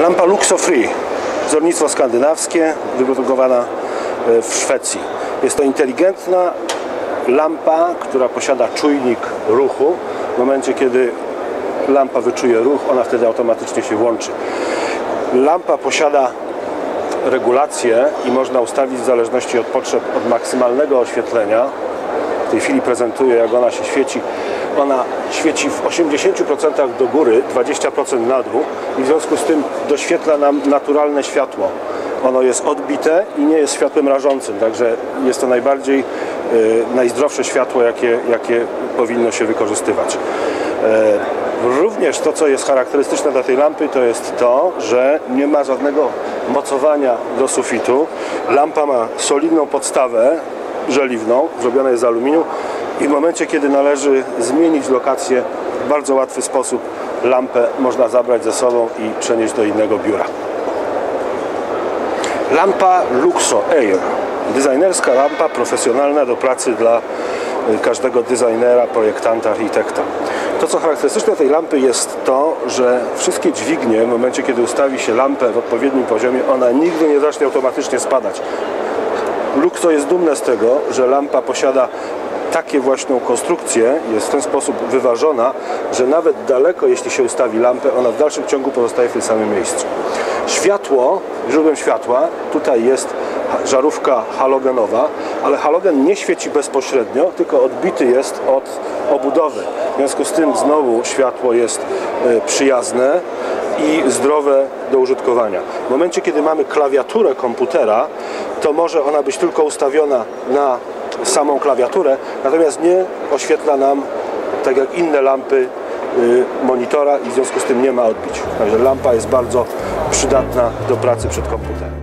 Lampa Luxo Free, wzornictwo skandynawskie, wyprodukowana e, w Szwecji. Jest to inteligentna lampa, która posiada czujnik ruchu. W momencie, kiedy lampa wyczuje ruch, ona wtedy automatycznie się włączy. Lampa posiada regulację i można ustawić w zależności od potrzeb od maksymalnego oświetlenia. W tej chwili prezentuję, jak ona się świeci. Ona świeci w 80% do góry, 20% na dół i w związku z tym doświetla nam naturalne światło. Ono jest odbite i nie jest światłem rażącym, także jest to najbardziej, y, najzdrowsze światło, jakie, jakie powinno się wykorzystywać. E, Również to, co jest charakterystyczne dla tej lampy, to jest to, że nie ma żadnego mocowania do sufitu. Lampa ma solidną podstawę żeliwną, zrobiona jest z aluminium i w momencie, kiedy należy zmienić lokację, w bardzo łatwy sposób lampę można zabrać ze sobą i przenieść do innego biura. Lampa Luxo Air. Designerska lampa profesjonalna do pracy dla y, każdego designera, projektanta, architekta. To, co charakterystyczne tej lampy jest to, że wszystkie dźwignie w momencie, kiedy ustawi się lampę w odpowiednim poziomie, ona nigdy nie zacznie automatycznie spadać. Luxo jest dumne z tego, że lampa posiada takie właśnie konstrukcję, jest w ten sposób wyważona, że nawet daleko, jeśli się ustawi lampę, ona w dalszym ciągu pozostaje w tym samym miejscu. Światło, źródłem światła, tutaj jest żarówka halogenowa, ale halogen nie świeci bezpośrednio, tylko odbity jest od obudowy. W związku z tym znowu światło jest e, przyjazne i zdrowe do użytkowania. W momencie, kiedy mamy klawiaturę komputera, to może ona być tylko ustawiona na samą klawiaturę, natomiast nie oświetla nam, tak jak inne lampy, y, monitora i w związku z tym nie ma odbić. Także lampa jest bardzo przydatna do pracy przed komputerem.